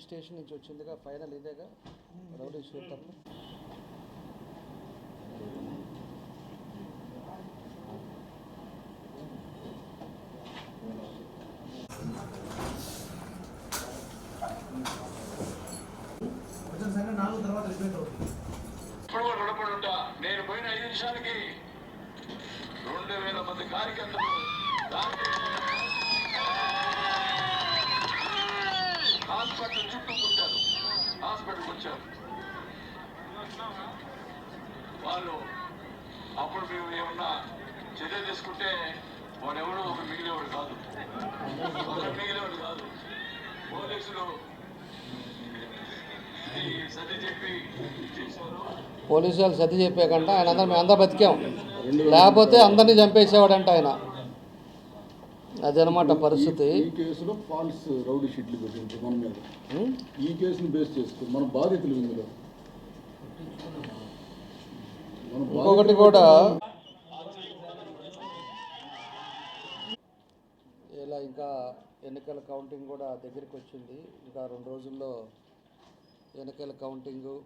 Station నుంచి వచ్చిందిగా final ఇదేగా. రౌడీ షూటర్లు కొంచెం సంగతి నాలుగు తర్వాత రిపీట్ అవుతుంది ఇప్పుడు కూడా రుణపడి ఉంటా నేను పోయిన ఐదు నిమిషాలకి రెండు వేల మంది కార్యకర్తలు దాంట్లో హాస్పిటల్ హాస్పిటల్కి వచ్చారు. వాళ్ళు అప్పుడు మేము ఏమన్నా చర్య తీసుకుంటే ఒక మిగిలేవాడు కాదు. ఒక మిగిలేవాడు కాదు. పోలీసులు సర్ది పోలీసు వాళ్ళు ఆయన అందరం మేము అందరూ బతికాం. లేకపోతే అందరినీ చంపేసేవాడంట ఆయన. అదనమాట పరిస్థితి. ఈ కేసులో ఫాల్స్ రౌడీ షీట్లు పెట్టింది మన మీద? ఈ కేసును బేస్ చేసుకుని మన బాధితులు ఇందులో. ఇంకొకటి కూడా. ఇలా ఇంకా ఎన్నికల కౌంటింగ్ కూడా దగ్గరికి వచ్చింది. ఇంకా రెండు రోజుల్లో ఎన్నికల కౌంటింగు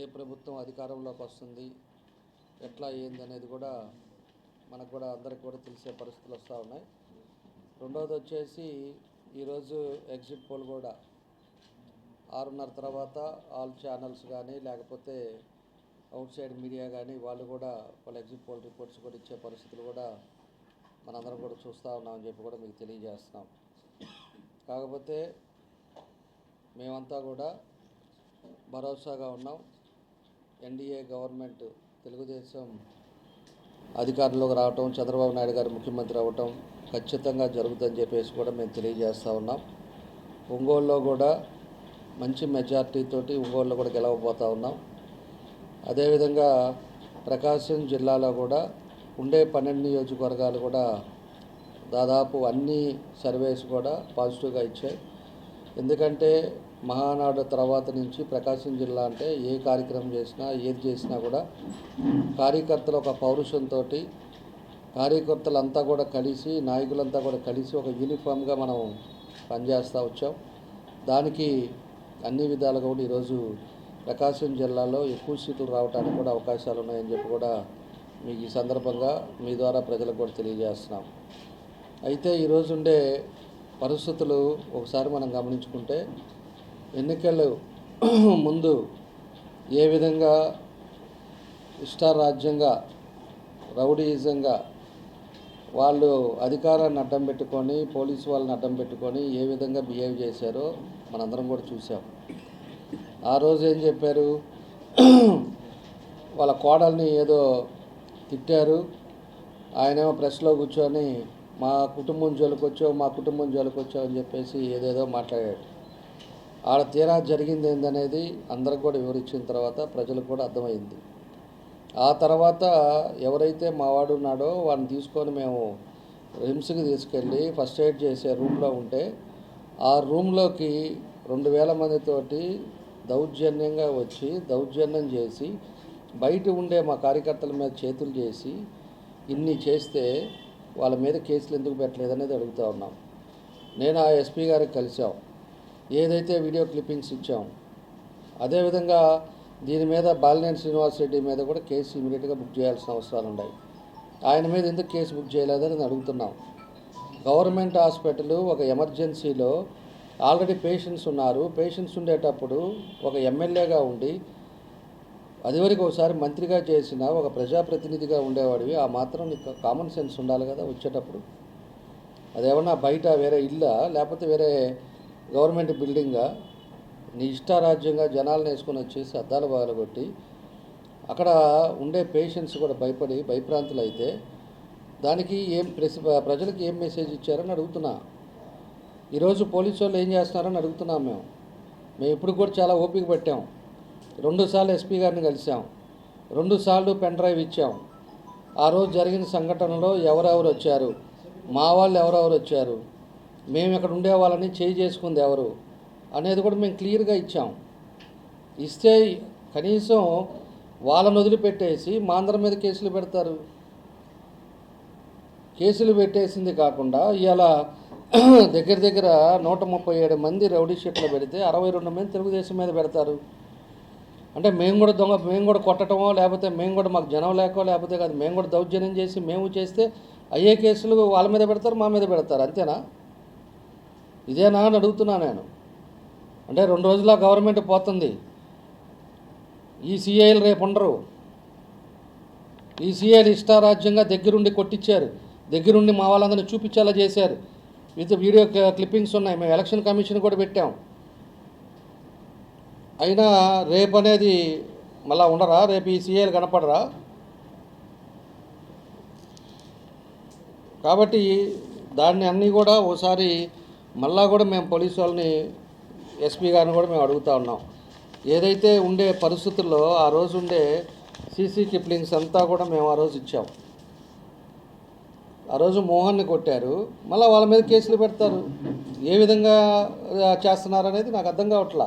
ఏ ప్రభుత్వం అధికారంలోకి వస్తుంది ఎట్లా ఏంది అనేది కూడా మనకు కూడా అందరికి కూడా తెలిసే పరిస్థితులు వస్తూ ఉన్నాయి. రెండవది వచ్చేసి ఈరోజు ఎగ్జిట్ పోల్ కూడా. ఆరున్నర తర్వాత ఆల్ ఛానల్స్ కానీ లేకపోతే అవుట్ సైడ్ మీడియా కానీ వాళ్ళు కూడా వాళ్ళ ఎగ్జిట్ పోల్ రిపోర్ట్స్ కూడా ఇచ్చే పరిస్థితులు కూడా మనందరం కూడా చూస్తూ ఉన్నామని చెప్పి కూడా మీకు తెలియజేస్తున్నాం. కాకపోతే మేమంతా కూడా భరోసాగా ఉన్నాం. ఎన్డీఏ గవర్నమెంట్ తెలుగుదేశం అధికారంలోకి రావటం చంద్రబాబు నాయుడు గారు ముఖ్యమంత్రి అవ్వటం ఖచ్చితంగా జరుగుతుందని చెప్పేసి కూడా మేము తెలియజేస్తూ ఉన్నాం. ఒంగోలులో కూడా మంచి మెజార్టీతోటి ఒంగోలులో కూడా గెలవబోతూ ఉన్నాం. అదేవిధంగా ప్రకాశం జిల్లాలో కూడా ఉండే పన్నెండు నియోజకవర్గాలు కూడా దాదాపు అన్ని సర్వేస్ కూడా పాజిటివ్గా ఇచ్చాయి. ఎందుకంటే మహానాడు తర్వాత నుంచి ప్రకాశం జిల్లా అంటే ఏ కార్యక్రమం చేసినా ఏది చేసినా కూడా కార్యకర్తలు ఒక పౌరుషంతో కార్యకర్తలంతా కూడా కలిసి నాయకులంతా కూడా కలిసి ఒక యూనిఫామ్గా మనం పనిచేస్తూ వచ్చాం. దానికి అన్ని విధాలుగా కూడా ఈరోజు ప్రకాశం జిల్లాలో ఎక్కువ సీట్లు రావడానికి కూడా అవకాశాలు ఉన్నాయని చెప్పి కూడా మీకు ఈ సందర్భంగా మీ ద్వారా ప్రజలకు కూడా తెలియజేస్తున్నాం. అయితే ఈరోజు ఉండే పరిస్థితులు ఒకసారి మనం గమనించుకుంటే ఎన్నికలు ముందు ఏ విధంగా ఇష్టారాజ్యంగా రౌడీయిజంగా వాళ్ళు అధికారాన్ని అడ్డం పెట్టుకొని పోలీసు వాళ్ళని అడ్డం పెట్టుకొని ఏ విధంగా బిహేవ్ చేశారో మనందరం కూడా చూసాం ఆ రోజు ఏం చెప్పారు? వాళ్ళ కోడల్ని ఏదో తిట్టారు. ఆయనేమో ప్రెస్లో కూర్చొని మా కుటుంబం జోలికొచ్చావు మా కుటుంబం జోలికొచ్చావు అని చెప్పేసి ఏదేదో మాట్లాడాడు. ఆడ తీరా జరిగింది ఏందనేది అందరికి కూడా వివరించిన తర్వాత ప్రజలకు కూడా అర్థమైంది. ఆ తర్వాత ఎవరైతే మావాడు ఉన్నాడో వాడిని తీసుకొని మేము రిమ్స్కి తీసుకెళ్ళి ఫస్ట్ ఎయిడ్ చేసే రూమ్లో ఉంటే ఆ రూమ్లోకి రెండు వేల మందితోటి దౌర్జన్యంగా వచ్చి దౌర్జన్యం చేసి బయట ఉండే మా కార్యకర్తల మీద చేతులు చేసి ఇన్ని చేస్తే వాళ్ళ మీద కేసులు ఎందుకు పెట్టలేదు అనేది అడుగుతూ ఉన్నాం. నేను ఆ ఎస్పీ గారికి కలిసాం ఏదైతే వీడియో క్లిప్పింగ్స్ ఇచ్చాం అదేవిధంగా దీని మీద బాలినేని శ్రీనివాస్ రెడ్డి మీద కూడా కేసు ఇమీడియట్గా బుక్ చేయాల్సిన అవసరాలు ఉన్నాయి. ఆయన మీద ఎందుకు కేసు బుక్ చేయలేదని నేను అడుగుతున్నాం గవర్నమెంట్ హాస్పిటల్ ఒక ఎమర్జెన్సీలో ఆల్రెడీ పేషెంట్స్ ఉన్నారు. పేషెంట్స్ ఉండేటప్పుడు ఒక ఎమ్మెల్యేగా ఉండి అదివరకు ఒకసారి మంత్రిగా చేసిన ఒక ప్రజాప్రతినిధిగా ఉండేవాడివి. ఆ మాత్రం నీకు కామన్ సెన్స్ ఉండాలి కదా వచ్చేటప్పుడు. అదేమన్నా బయట వేరే ఇల్లా లేకపోతే వేరే గవర్నమెంట్ బిల్డింగా? నీ ఇష్టారాజ్యంగా జనాలను వేసుకొని వచ్చేసి అద్దాలు పగలగొట్టి అక్కడ ఉండే పేషెంట్స్ కూడా భయపడి భయప్రాంతులు అయితే దానికి ఏం ప్రెస్ ప్రజలకు ఏం మెసేజ్ ఇచ్చారని అడుగుతున్నా. ఈరోజు పోలీసు వాళ్ళు ఏం చేస్తున్నారని అడుగుతున్నాం మేము. మేము ఇప్పుడు కూడా చాలా ఓపిక పెట్టాం. రెండుసార్లు ఎస్పీ గారిని కలిసాం. రెండుసార్లు పెన్ డ్రైవ్ ఇచ్చాం. ఆ రోజు జరిగిన సంఘటనలో ఎవరెవరు వచ్చారు? మా వాళ్ళు ఎవరెవరు వచ్చారు? మేము ఇక్కడ ఉండే వాళ్ళని చేయి చేసుకుంది ఎవరు? అనేది కూడా మేము క్లియర్గా ఇచ్చాం. ఇస్తే కనీసం వాళ్ళని వదిలిపెట్టేసి మా మీద కేసులు పెడతారు. కేసులు పెట్టేసింది కాకుండా ఇవాళ దగ్గర దగ్గర నూట ముప్పై ఏడు మంది రౌడీ షీట్లు పెడితే అరవై రెండు మంది తెలుగుదేశం మీద పెడతారు. అంటే మేము కూడా దొంగ మేము కూడా కొట్టడమో లేకపోతే మేము కూడా మాకు జనం లేకో లేకపోతే కాదు మేము కూడా దౌర్జన్యం చేసి మేము చేస్తే అయ్యే కేసులు వాళ్ళ మీద పెడతారు మా మీద పెడతారు. అంతేనా? ఇదేనా అని అడుగుతున్నా నేను. అంటే రెండు రోజుల గవర్నమెంట్ పోతుంది. ఈ సిఐలు రేపు ఉండరు. ఈ సిఐలు ఇష్టారాజ్యంగా దగ్గరుండి కొట్టించారు. దగ్గరుండి మా వాళ్ళందరినీ చూపించేలా చేశారు. విత్ వీడియో క్లిప్పింగ్స్ ఉన్నాయి. మేము ఎలక్షన్ కమిషన్ కూడా పెట్టాం. అయినా రేపు అనేది మళ్ళా ఉండరా? రేపు ఈ సీఏలు కనపడరా? కాబట్టి దాన్ని అన్నీ కూడా ఓసారి మళ్ళా కూడా మేము పోలీసు వాళ్ళని ఎస్పీ గారిని కూడా మేము అడుగుతా ఉన్నాం. ఏదైతే ఉండే పరిస్థితుల్లో ఆ రోజు ఉండే సీసీ క్లిప్లింగ్స్ అంతా కూడా మేము ఆ రోజు ఇచ్చాం. ఆ రోజు మోహన్ని కొట్టారు. మళ్ళీ వాళ్ళ మీద కేసులు పెడతారు. ఏ విధంగా చేస్తున్నారు అనేది నాకు అర్థం కావట్లా?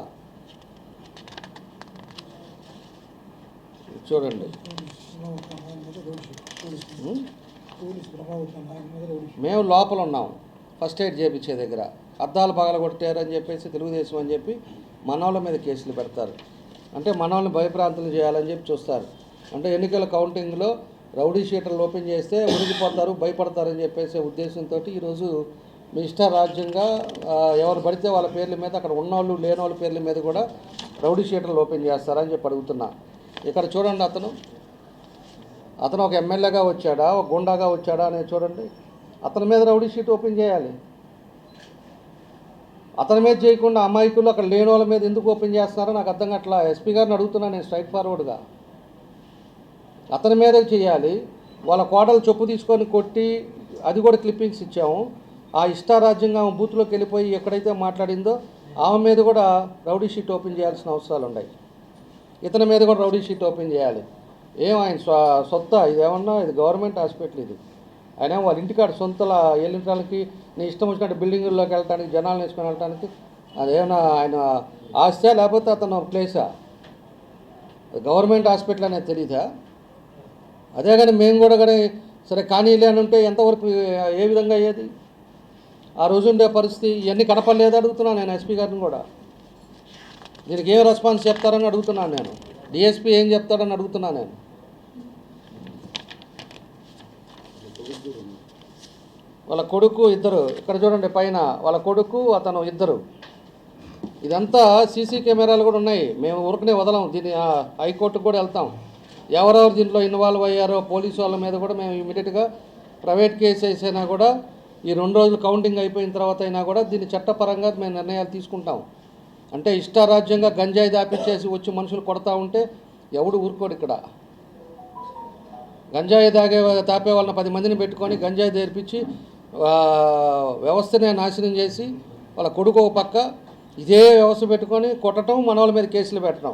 చూడండి. మేము లోపల ఉన్నాం. ఫస్ట్ ఎయిడ్ చేయించే దగ్గర. అద్దాలు పగల కొట్టారు అని చెప్పేసి తెలుగుదేశం అని చెప్పి మనవాళ్ళ మీద కేసులు పెడతారు. అంటే మనవాళ్ళని భయప్రాంతులు చేయాలని చెప్పి చూస్తారు. అంటే ఎన్నికల కౌంటింగ్లో రౌడీ షీటర్లు ఓపెన్ చేస్తే ఉరిగిపోతారు భయపడతారని చెప్పేసే ఉద్దేశంతో ఈరోజు మీ ఇష్ట రాజ్యంగా ఎవరు పడితే వాళ్ళ పేర్ల మీద అక్కడ ఉన్నవాళ్ళు లేని వాళ్ళ పేర్ల మీద కూడా రౌడీ షీటర్లు ఓపెన్ చేస్తారని చెప్పి అడుగుతున్నా. ఇక్కడ చూడండి అతను. అతను ఒక ఎమ్మెల్యేగా వచ్చాడా ఒక గుండాగా వచ్చాడా అనేది చూడండి. అతని మీద రౌడీ షీట్ ఓపెన్ చేయాలి. అతని మీద చేయకుండా అమాయకులు అక్కడ లేని వాళ్ళ మీద ఎందుకు ఓపెన్ చేస్తున్నారో నాకు అర్థం అట్లా ఎస్పీ గారిని అడుగుతున్నా నేను స్ట్రైట్ ఫార్వర్డ్గా. అతని మీద చేయాలి. వాళ్ళ కోడలు చొప్పు తీసుకొని కొట్టి అది కూడా క్లిప్పింగ్స్ ఇచ్చాము. ఆ ఇష్టారాజ్యంగా ఆమె బూత్లోకి వెళ్ళిపోయి ఎక్కడైతే మాట్లాడిందో ఆమె మీద కూడా రౌడీ షీట్ ఓపెన్ చేయాల్సిన అవసరాలు ఉన్నాయి. ఇతని మీద కూడా రౌడీ షీట్ ఓపెన్ చేయాలి. ఏం ఆయన స్వ సొత్త ఇది ఏమన్నా ఇది గవర్నమెంట్ హాస్పిటల్ ఇది. ఆయన వాళ్ళ ఇంటికాడ సొంత వెళ్ళటానికి నీ ఇష్టం వచ్చినట్టు బిల్డింగుల్లోకి వెళ్ళటానికి జనాలు వేసుకొని వెళ్ళటానికి అదేమన్నా ఆయన ఆస్తా లేకపోతే అతను ప్లేసా గవర్నమెంట్ హాస్పిటల్ అనేది తెలీదా? అదే కానీ మేము కూడా కానీ సరే కానీ అని ఉంటే ఎంతవరకు ఏ విధంగా అయ్యేది? ఆ రోజు ఉండే పరిస్థితి ఇవన్నీ కనపడలేదు అడుగుతున్నాను నేను ఎస్పీ గారిని కూడా. దీనికి ఏం రెస్పాన్స్ చెప్తారని అడుగుతున్నాను నేను. డిఎస్పీ ఏం చెప్తాడని అడుగుతున్నాను నేను. వాళ్ళ కొడుకు ఇద్దరు. ఇక్కడ చూడండి పైన వాళ్ళ కొడుకు అతను ఇద్దరు. ఇదంతా సీసీ కెమెరాలు కూడా ఉన్నాయి. మేము ఊరుకునే వదలం. దీన్ని హైకోర్టుకు కూడా వెళ్తాం. ఎవరెవరు దీంట్లో ఇన్వాల్వ్ అయ్యారో పోలీసు వాళ్ళ మీద కూడా మేము ఇమీడియట్గా ప్రైవేట్ కేసు వేసైనా కూడా ఈ రెండు రోజులు కౌంటింగ్ అయిపోయిన తర్వాత అయినా కూడా దీన్ని చట్టపరంగా మేము నిర్ణయాలు తీసుకుంటాం. అంటే ఇష్టారాజ్యంగా గంజాయి దాపించేసి వచ్చి మనుషులు కొడతా ఉంటే ఎవడు ఊరుకోడు ఇక్కడ. గంజాయి తాగే తాపే వాళ్ళని పది మందిని పెట్టుకొని గంజాయి తెరిపించి వ్యవస్థనే నాశనం చేసి వాళ్ళ కొడుకు ఒక పక్క ఇదే వ్యవస్థ పెట్టుకొని కొట్టడం మన వాళ్ళ మీద కేసులు పెట్టడం.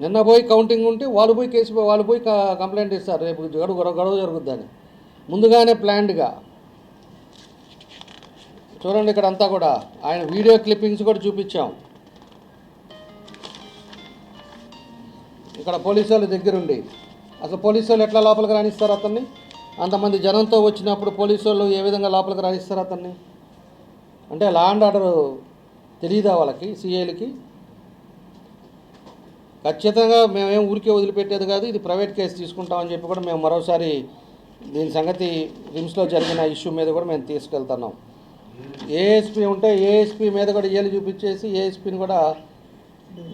నిన్న పోయి కౌంటింగ్ ఉంటే వాళ్ళు పోయి కేసు వాళ్ళు పోయి కంప్లైంట్ ఇస్తారు. రేపు గడువు గొడవ జరుగుద్దని. ముందుగానే ప్లాన్డ్గా చూడండి ఇక్కడ అంతా కూడా. ఆయన వీడియో క్లిప్పింగ్స్ కూడా చూపించాం. ఇక్కడ పోలీసు వాళ్ళు దగ్గరుండి. అసలు పోలీసు వాళ్ళు ఎట్లా లోపలికి రాణిస్తారు అతన్ని? అంతమంది జనంతో వచ్చినప్పుడు పోలీసు వాళ్ళు ఏ విధంగా లోపలికి రాణిస్తారు అతన్ని? అంటే లా అండ్ ఆర్డర్ తెలియదా వాళ్ళకి సిఐలకి ఖచ్చితంగా మేమేం ఊరికే వదిలిపెట్టేది కాదు ఇది ప్రైవేట్ కేసు తీసుకుంటామని చెప్పి కూడా మేము మరోసారి దీని సంగతి రిమ్స్లో జరిగిన ఇష్యూ మీద కూడా మేము తీసుకెళ్తున్నాం. ఏఎస్పీ ఉంటే ఏఎస్పీ మీద కూడా ఏలు చూపించేసి ఏఎస్పీని కూడా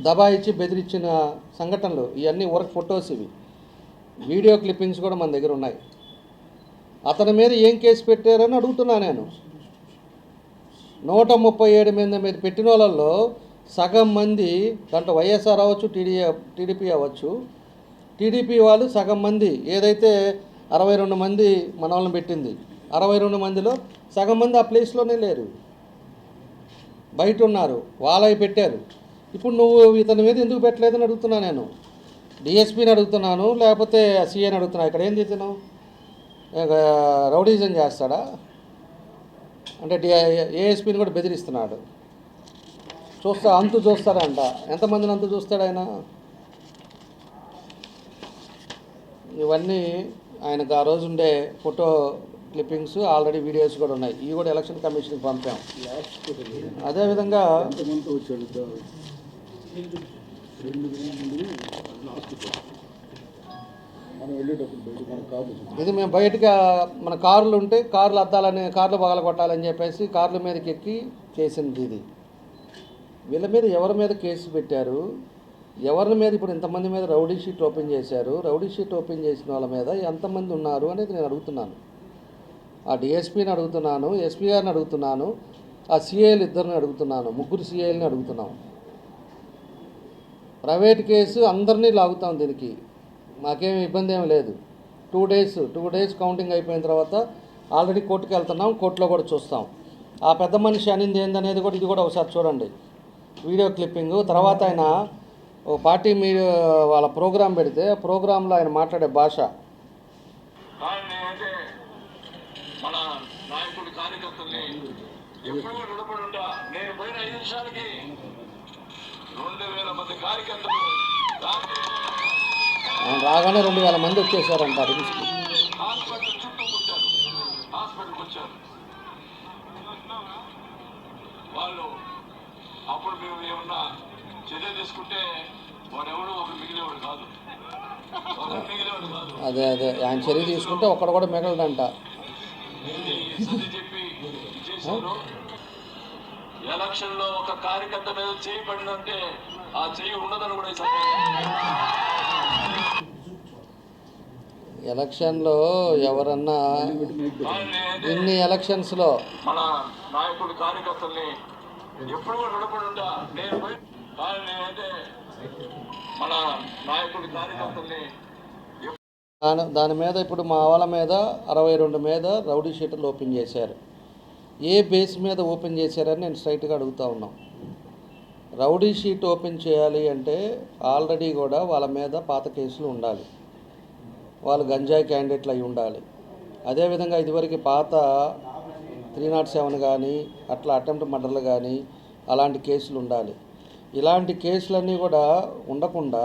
దబాయిచ్చి బెదిరించిన సంఘటనలు ఇవన్నీ వర్క్ ఫొటోస్ ఇవి. వీడియో క్లిప్పింగ్స్ కూడా మన దగ్గర ఉన్నాయి. అతని మీద ఏం కేసు పెట్టారని అడుగుతున్నా నేను. నూట ముప్పై ఏడు మీద మీద పెట్టిన వాళ్ళల్లో సగం మంది దాంట్లో వైఎస్ఆర్ అవ్వచ్చు టీడీ టీడీపీ అవ్వచ్చు. టీడీపీ వాళ్ళు సగం మంది ఏదైతే అరవై రెండు మంది మన వాళ్ళని పెట్టింది అరవై రెండు మందిలో సగం మంది ఆ ప్లేస్లోనే లేరు. బయట ఉన్నారు వాళ్ళవి పెట్టారు. ఇప్పుడు నువ్వు ఇతని మీద ఎందుకు పెట్టలేదని అడుగుతున్నా నేను. డిఎస్పీని అడుగుతున్నాను లేకపోతే సీఏని అడుగుతున్నా. ఇక్కడ ఏం చేసినావు రౌడీజం చేస్తాడా? అంటే ఏఎస్పీని కూడా బెదిరిస్తున్నాడు. చూస్తా అంతు చూస్తాడంట. ఎంతమందిని అంతు చూస్తాడు ఆయన? ఇవన్నీ ఆయనకు ఆ రోజు ఉండే ఫోటో క్లిప్పింగ్స్ ఆల్రెడీ వీడియోస్ కూడా ఉన్నాయి. ఇవి కూడా ఎలక్షన్ కమిషన్కి పంపాం. అదేవిధంగా రెండు మనం వెళ్ళేటప్పుడు బయట మన కార్లు ఇది మేము బయటగా మన కార్లు ఉంటే కార్లు అద్దాలని కార్లు పగల కొట్టాలని చెప్పేసి కార్ల మీదకి ఎక్కి చేసింది ఇది. వీళ్ళ మీద ఎవరి మీద కేసు పెట్టారు? ఎవరి మీద ఇప్పుడు ఇంతమంది మీద రౌడీ షీట్ ఓపెన్ చేశారు? రౌడీ షీట్ ఓపెన్ చేసిన వాళ్ళ మీద ఎంతమంది ఉన్నారు అనేది నేను అడుగుతున్నాను. ఆ డిఎస్పీని అడుగుతున్నాను ఎస్పీ గారిని అడుగుతున్నాను ఆ సిఐలు ఇద్దరిని అడుగుతున్నాను ముగ్గురు సిఐలని అడుగుతున్నాం. ప్రైవేట్ కేసు అందరినీ లాగుతాం దీనికి. మాకేం ఇబ్బంది ఏమి లేదు. Two days two days counting అయిపోయిన తర్వాత ఆల్రెడీ కోర్టుకి వెళ్తున్నాం కోర్టులో కూడా చూస్తాం. ఆ పెద్ద మనిషి అనింది ఏందనేది కూడా ఇది కూడా ఒకసారి చూడండి. వీడియో క్లిప్పింగ్ తర్వాత ఆయన ఓ పార్టీ మీడియా వాళ్ళ ప్రోగ్రాం పెడితే ప్రోగ్రాంలో ఆయన మాట్లాడే భాష. మన నాయకుడి కార్యకర్తల్ని ఎప్పుడు ఉంటా నేను పోయిన ఐదు నిమిషాలకి రెండు వేల మంది కార్యకర్తలు ఆయన రాగానే రెండు వేల మంది వచ్చేసారంట రిమ్స్కి వాళ్ళు అప్పుడు మేము ఏమన్నా చర్య తీసుకుంటే వాడెవడు మిగిలేవాడు కాదు. అదే అదే. ఆయన చర్య తీసుకుంటే ఒక్కడ కూడా మిగలడంట. చెప్పి చేశారు ఎలక్షన్లో ఒక కార్యకర్త మీద చేయి పడిందంటే ఆ చెయ్యి ఉండదని కూడా ఎలక్షన్లో ఎవరన్నా ఇన్ని ఎలక్షన్స్లో మన నాయకుడి కార్యకర్తల్ని ఎప్పుడు కూడా రుణపడి ఉంటా నేను పోయి వాళ్ళని అంటే మన నాయకుడి కార్యకర్తల్ని దాని దాని మీద ఇప్పుడు మా వాళ్ళ మీద అరవై రెండు మీద రౌడీ షీట్లు ఓపెన్ చేశారు. ఏ బేస్ మీద ఓపెన్ చేశారని నేను స్ట్రైట్గా అడుగుతా ఉన్నాం. రౌడీ షీట్ ఓపెన్ చేయాలి అంటే ఆల్రెడీ కూడా వాళ్ళ మీద పాత కేసులు ఉండాలి. వాళ్ళు గంజాయి క్యాండిడేట్లు అయి ఉండాలి. అదేవిధంగా ఇదివరకు పాత త్రీ నాట్ సెవెన్ కానీ అట్లా అటెంప్ట్ మర్డర్లు కానీ అలాంటి కేసులు ఉండాలి. ఇలాంటి కేసులన్నీ కూడా ఉండకుండా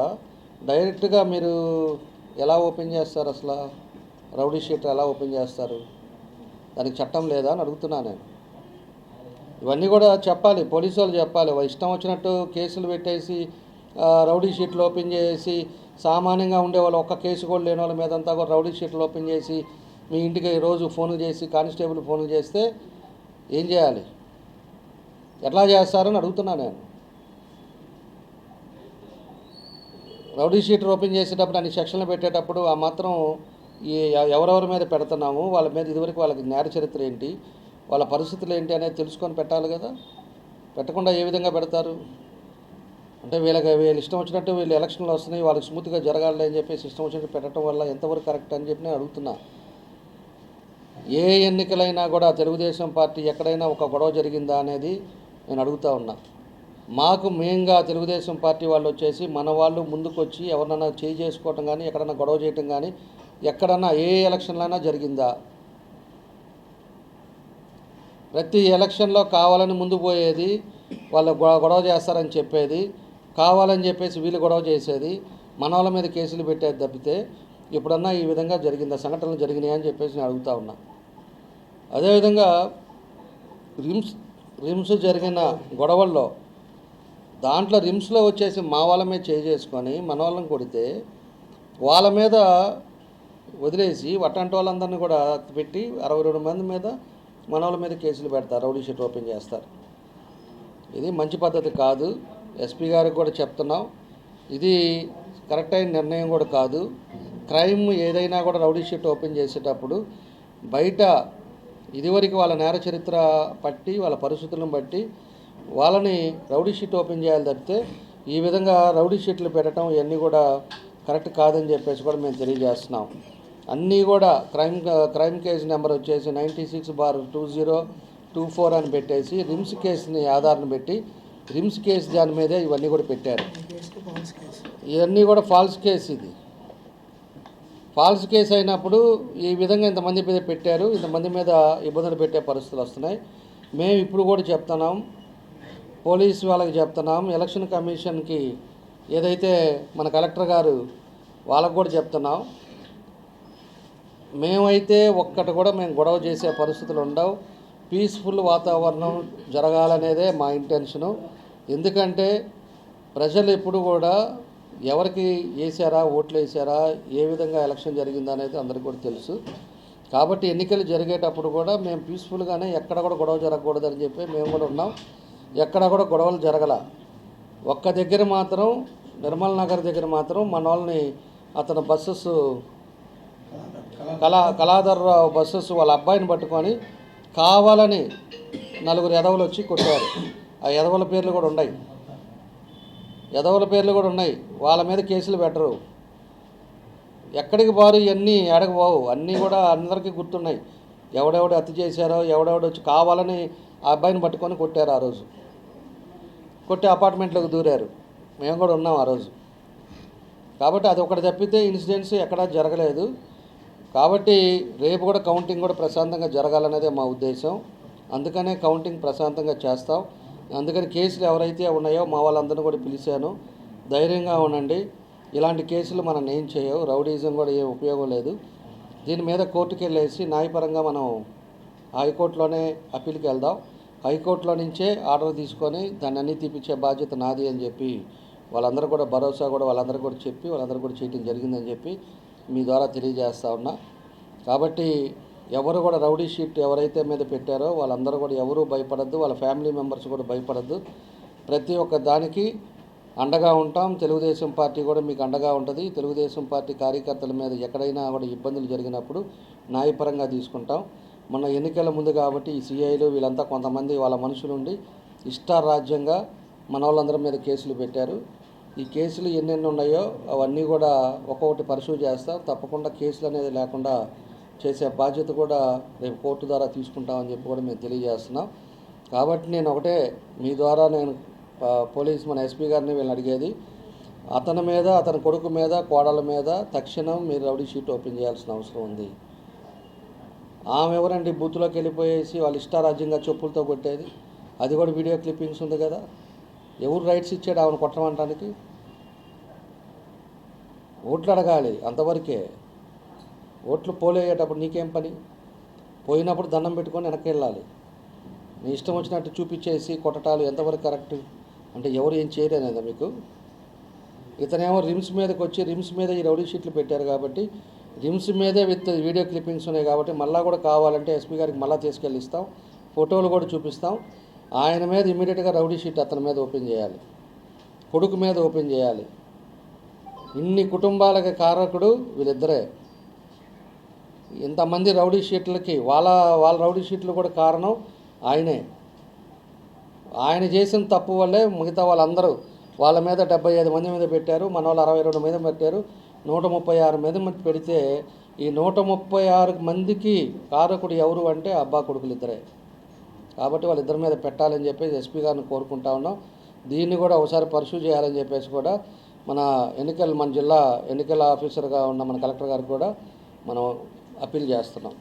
డైరెక్ట్గా మీరు ఎలా ఓపెన్ చేస్తారు అసలు? రౌడీ షీట్ ఎలా ఓపెన్ చేస్తారు? దానికి చట్టం లేదా అని అడుగుతున్నా నేను. ఇవన్నీ కూడా చెప్పాలి పోలీసు వాళ్ళు చెప్పాలి. ఇష్టం వచ్చినట్టు కేసులు పెట్టేసి రౌడీ షీట్లు ఓపెన్ చేసి సామాన్యంగా ఉండేవాళ్ళు ఒక్క కేసు కూడా లేని వాళ్ళ మీద అంతా కూడా రౌడీ షీట్లు ఓపెన్ చేసి మీ ఇంటికి రోజు ఫోన్లు చేసి కానిస్టేబుల్ ఫోన్లు చేస్తే ఏం చేయాలి? ఎట్లా చేస్తారని అడుగుతున్నా నేను. రౌడీ షీట్ ఓపెన్ చేసేటప్పుడు అన్ని సెక్షన్లు పెట్టేటప్పుడు ఆ మాత్రం ఈ ఎవరెవరి మీద పెడుతున్నాము వాళ్ళ మీద ఇదివరకు వాళ్ళకి నేర చరిత్ర ఏంటి వాళ్ళ పరిస్థితులు ఏంటి అనేది తెలుసుకొని పెట్టాలి కదా? పెట్టకుండా ఏ విధంగా పెడతారు? అంటే వీళ్ళకి వీళ్ళు ఇష్టం వచ్చినట్టు వీళ్ళు ఎలక్షన్లు వస్తున్నాయి వాళ్ళకి స్మూత్గా జరగాలి అని చెప్పేసి ఇష్టం వచ్చినట్టు పెట్టడం వల్ల ఎంతవరకు కరెక్ట్ అని చెప్పి నేను అడుగుతున్నా. ఏ ఎన్నికలైనా కూడా తెలుగుదేశం పార్టీ ఎక్కడైనా ఒక గొడవ జరిగిందా అనేది నేను అడుగుతా ఉన్నా. మాకు మెయిన్గా తెలుగుదేశం పార్టీ వాళ్ళు వచ్చేసి మన వాళ్ళు ముందుకు వచ్చి ఎవరినైనా చేయి చేసుకోవటం కానీ ఎక్కడైనా గొడవ చేయటం కానీ ఎక్కడన్నా ఏ ఎలక్షన్లైనా జరిగిందా? ప్రతి ఎలక్షన్లో కావాలని ముందు పోయేది వాళ్ళు గొ- గొడవ చేస్తారని చెప్పేది కావాలని చెప్పేసి వీళ్ళు గొడవ చేసేది మన వాళ్ళ మీద కేసులు పెట్టేది తప్పితే ఇప్పుడన్నా ఈ విధంగా జరిగిందా? సంఘటనలు జరిగినాయి అని చెప్పేసి నేను అడుగుతా ఉన్నా. అదేవిధంగా రిమ్స్ రిమ్స్ జరిగిన గొడవల్లో దాంట్లో రిమ్స్లో వచ్చేసి మా వాళ్ళ మీద చేసుకొని మన వాళ్ళని కొడితే వాళ్ళ మీద వదిలేసి వట్టంటి వాళ్ళందరినీ కూడా పెట్టి అరవై రెండు మంది మీద మన వాళ్ళ మీద కేసులు పెడతారు. రౌడీ షీట్ ఓపెన్ చేస్తారు. ఇది మంచి పద్ధతి కాదు. ఎస్పీ గారికి కూడా చెప్తున్నాం. ఇది కరెక్ట్ అయిన నిర్ణయం కూడా కాదు. క్రైమ్ ఏదైనా కూడా రౌడీ షీట్ ఓపెన్ చేసేటప్పుడు బయట ఇదివరకు వాళ్ళ నేర చరిత్ర పట్టి వాళ్ళ పరిస్థితులను బట్టి వాళ్ళని రౌడీ షీట్ ఓపెన్ చేయాలి తప్పితే ఈ విధంగా రౌడీ షీట్లు పెట్టడం ఇవన్నీ కూడా కరెక్ట్ కాదని చెప్పేసి కూడా మేము తెలియజేస్తున్నాం. అన్నీ కూడా క్రైమ్ క్రైమ్ కేసు నెంబర్ వచ్చేసి ninety six bar two zero two four అని పెట్టేసి రిమ్స్ కేసుని ఆధారం పెట్టి రిమ్స్ కేసు దాని మీదే ఇవన్నీ కూడా పెట్టారు. ఇవన్నీ కూడా ఫాల్స్ కేసు ఇది. ఫాల్స్ కేసు అయినప్పుడు ఈ విధంగా ఇంతమంది మీద పెట్టారు ఇంతమంది మీద ఇబ్బందులు పెట్టే పరిస్థితులు వస్తున్నాయి. మేము ఇప్పుడు కూడా చెప్తున్నాం పోలీసు వాళ్ళకి చెప్తున్నాం ఎలక్షన్ కమిషన్కి ఏదైతే మన కలెక్టర్ గారు వాళ్ళకు కూడా చెప్తున్నాం. మేమైతే ఒక్కటి కూడా మేము గొడవ చేసే పరిస్థితులు ఉండవు. పీస్ఫుల్ వాతావరణం జరగాలనేదే మా ఇంటెన్షను. ఎందుకంటే ప్రజలు ఎప్పుడు కూడా ఎవరికి వేసారా ఓట్లు వేసారా ఏ విధంగా ఎలక్షన్ జరిగిందా అనేది అందరికీ కూడా తెలుసు. కాబట్టి ఎన్నికలు జరిగేటప్పుడు కూడా మేము పీస్ఫుల్గానే ఎక్కడ కూడా గొడవ జరగకూడదని చెప్పి మేము కూడా ఉన్నాం. ఎక్కడ కూడా గొడవలు జరగల. ఒక్క దగ్గర మాత్రం నిర్మల్ నగర్ దగ్గర మాత్రం మన వాళ్ళని అతను బస్సెస్ కళా కళాధర్రావు బస్సెస్ వాళ్ళ అబ్బాయిని పట్టుకొని కావాలని నలుగురు ఎదవలు వచ్చి కొట్టారు. ఆ ఎదవల పేర్లు కూడా ఉన్నాయి. ఎదవల పేర్లు కూడా ఉన్నాయి. వాళ్ళ మీద కేసులు పెట్టరు. ఎక్కడికి బారు ఇవన్నీ ఎడకు పోవు. అన్నీ కూడా అందరికీ గుర్తున్నాయి. ఎవడెవడు హత్య చేశారో ఎవడెవడు వచ్చి కావాలని ఆ అబ్బాయిని పట్టుకొని కొట్టారు ఆ రోజు. కొట్టి అపార్ట్మెంట్లోకి దూరారు. మేము కూడా ఉన్నాం ఆ రోజు. కాబట్టి అది ఒకటి తప్పితే ఇన్సిడెంట్స్ ఎక్కడా జరగలేదు. కాబట్టి రేపు కూడా కౌంటింగ్ కూడా ప్రశాంతంగా జరగాలనేదే మా ఉద్దేశం. అందుకనే కౌంటింగ్ ప్రశాంతంగా చేస్తాం. అందుకని కేసులు ఎవరైతే ఉన్నాయో మా వాళ్ళందరినీ కూడా పిలిచాను. ధైర్యంగా ఉండండి. ఇలాంటి కేసులు మనం ఏం చేయవు. రౌడీజం కూడా ఏం ఉపయోగం లేదు. దీని మీద కోర్టుకి వెళ్ళేసి న్యాయపరంగా మనం హైకోర్టులోనే అప్పీల్కి వెళ్దాం. హైకోర్టులో నుంచే ఆర్డర్ తీసుకొని దాన్ని అన్ని తీపిచ్చే బాధ్యత నాది అని చెప్పి వాళ్ళందరూ కూడా భరోసా కూడా వాళ్ళందరూ కూడా చెప్పి వాళ్ళందరూ కూడా చేయటం జరిగిందని చెప్పి మీ ద్వారా తెలియజేస్తా ఉన్నా. కాబట్టి ఎవరు కూడా రౌడీ షీట్ ఎవరైతే మీద పెట్టారో వాళ్ళందరూ కూడా ఎవరూ భయపడద్దు వాళ్ళ ఫ్యామిలీ మెంబర్స్ కూడా భయపడద్దు. ప్రతి ఒక్క దానికి అండగా ఉంటాం. తెలుగుదేశం పార్టీ కూడా మీకు అండగా ఉంటుంది. తెలుగుదేశం పార్టీ కార్యకర్తల మీద ఎక్కడైనా కూడా ఇబ్బందులు జరిగినప్పుడు న్యాయపరంగా తీసుకుంటాం. మన ఎన్నికల ముందు కాబట్టి ఈ సిఐలు వీళ్ళంతా కొంతమంది వాళ్ళ మనుషులుండి ఇష్టారాజ్యంగా మన వాళ్ళందరి మీద కేసులు పెట్టారు. ఈ కేసులు ఎన్నెన్ని ఉన్నాయో అవన్నీ కూడా ఒక్కొక్కటి పరిశీలి చేస్తాం. తప్పకుండా కేసులు అనేది లేకుండా చేసే బాధ్యత కూడా రేపు కోర్టు ద్వారా తీసుకుంటామని చెప్పి కూడా మేము తెలియజేస్తున్నాం. కాబట్టి నేను ఒకటే మీ ద్వారా నేను పోలీస్ మన ఎస్పీ గారిని వీళ్ళని అడిగేది అతని మీద అతని కొడుకు మీద కోడల మీద తక్షణం మీరు రౌడీ షీట్ ఓపెన్ చేయాల్సిన అవసరం ఉంది. ఆమె ఎవరండి? బూత్లోకి వెళ్ళిపోయేసి వాళ్ళు ఇష్టారాజ్యంగా చెప్పులతో కొట్టేది. అది కూడా వీడియో క్లిప్పింగ్స్ ఉంది కదా. ఎవరు రైట్స్ ఇచ్చాడు ఆమెను కొట్టమంటానికి? ఓట్లు అడగాలి అంతవరకే. ఓట్లు పోలేటప్పుడు నీకేం పని? పోయినప్పుడు దండం పెట్టుకొని వెనక్కి వెళ్ళాలి నీ ఇష్టం వచ్చినట్టు చూపించేసి కొట్టటాలు ఎంతవరకు కరెక్ట్? అంటే ఎవరు ఏం చేయలేదా మీకు? ఇతనేమో రిమ్స్ మీదకి వచ్చి రిమ్స్ మీద ఈ రౌడీ షీట్లు పెట్టారు కాబట్టి రిమ్స్ మీదే విత్ వీడియో క్లిప్పింగ్స్ ఉన్నాయి కాబట్టి మళ్ళీ కూడా కావాలంటే ఎస్పీ గారికి మళ్ళీ తీసుకెళ్ళి ఇస్తాం. ఫోటోలు కూడా చూపిస్తాం. ఆయన మీద ఇమీడియట్గా రౌడీ షీట్ అతని మీద ఓపెన్ చేయాలి. కొడుకు మీద ఓపెన్ చేయాలి. ఇన్ని కుటుంబాలకి కారకుడు వీళ్ళిద్దరే. ఇంతమంది రౌడీ షీట్లకి వాళ్ళ వాళ్ళ రౌడీ షీట్లు కూడా కారణం ఆయనే. ఆయన చేసిన తప్పు వల్లే మిగతా వాళ్ళందరూ వాళ్ళ మీద డెబ్బై ఐదు మంది మీద పెట్టారు మన వాళ్ళు అరవై రెండు మీద పెట్టారు నూట ముప్పై ఆరు మీద మంది పెడితే ఈ నూట ముప్పై ఆరు మందికి కారకుడు ఎవరు అంటే అబ్బా కొడుకులు ఇద్దరే కాబట్టి వాళ్ళిద్దరి మీద పెట్టాలని చెప్పేసి ఎస్పీ గారిని కోరుకుంటా ఉన్నాం. దీన్ని కూడా ఒకసారి పర్సూ చేయాలని చెప్పేసి కూడా మన ఎన్నికల మన జిల్లా ఎన్నికల ఆఫీసర్గా ఉన్న మన కలెక్టర్ గారికి కూడా మనం అప్పీల్ చేస్తున్నాం.